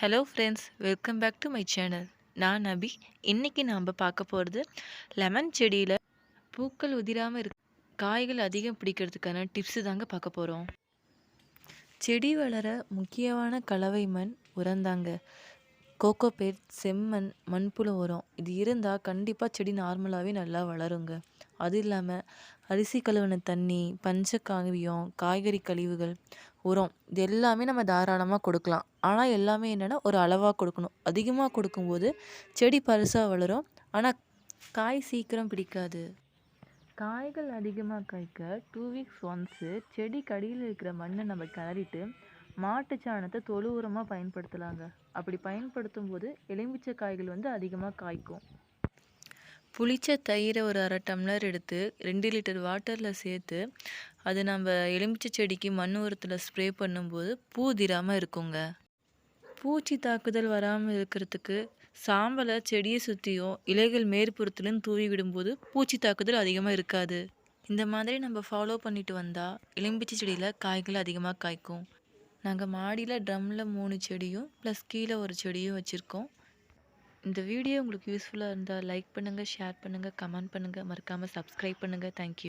Hello friends welcome back to my channel நான் நபி. இன்னைக்கு நாம் பார்க்க போகிறது லெமன் செடியில் பூக்கள் உதிராமல் இருக்க காய்கள் அதிகம் பிடிக்கிறதுக்கான டிப்ஸு தாங்க பார்க்க போகிறோம் செடி வளர முக்கியமான கலவை மண் உரந்தாங்க. கோகோபேட் செம்மண் மண்புழு உரம். இது இருந்தால் கண்டிப்பாக செடி நார்மலாகவே நல்லா வளருங்க. அது இல்லாமல் அரிசி கழுவின தண்ணி பஞ்சக்காவியம் காய்கறி கழிவுகள் உரம் இது எல்லாமே நம்ம தாராளமாக கொடுக்கலாம். ஆனால் எல்லாமே என்னென்னா ஒரு அளவாக கொடுக்கணும். அதிகமாக கொடுக்கும்போது செடி பருசாக வளரும். ஆனால் காய் சீக்கிரம் பிடிக்காது. காய்கள் அதிகமாக காய்க்க டூ வீக்ஸ் ஒன்ஸு செடி கடியில் இருக்கிற மண்ணை நம்ம கிளறிட்டு மாட்டு சாணத்தை தொழு உரமாக பயன்படுத்தலாங்க. அப்படி பயன்படுத்தும் போது எலுமிச்சை காய்கள் வந்து அதிகமாக காய்க்கும். புளித்த தயிரை ஒரு அரை டம்ளர் எடுத்து ரெண்டு லிட்டர் வாட்டரில் சேர்த்து அது நம்ம எலுமிச்சை செடிக்கு மண் உரத்தில் ஸ்ப்ரே பண்ணும்போது பூ திராமல் இருக்குங்க. பூச்சி தாக்குதல் வராமல் இருக்கிறதுக்கு சாம்பலை செடியை சுற்றியும் இலைகள் மேற்புறத்துலையும் தூவி விடும்போது பூச்சி தாக்குதல் அதிகமாக இருக்காது. இந்த மாதிரி நம்ம ஃபாலோ பண்ணிட்டு வந்தால் எலும்பிச்சை செடியில் காய்கள் அதிகமாக காய்க்கும். நாங்கள் மாடியில் ட்ரம்மில் மூணு செடியும் ப்ளஸ் கீழே ஒரு செடியும் வச்சுருக்கோம். இந்த வீடியோ உங்களுக்கு யூஸ்ஃபுல்லாக இருந்தால் லைக் பண்ணுங்கள் ஷேர் பண்ணுங்கள் கமெண்ட் பண்ணுங்கள் மறக்காமல் சப்ஸ்கிரைப் பண்ணுங்கள் தேங்க்யூ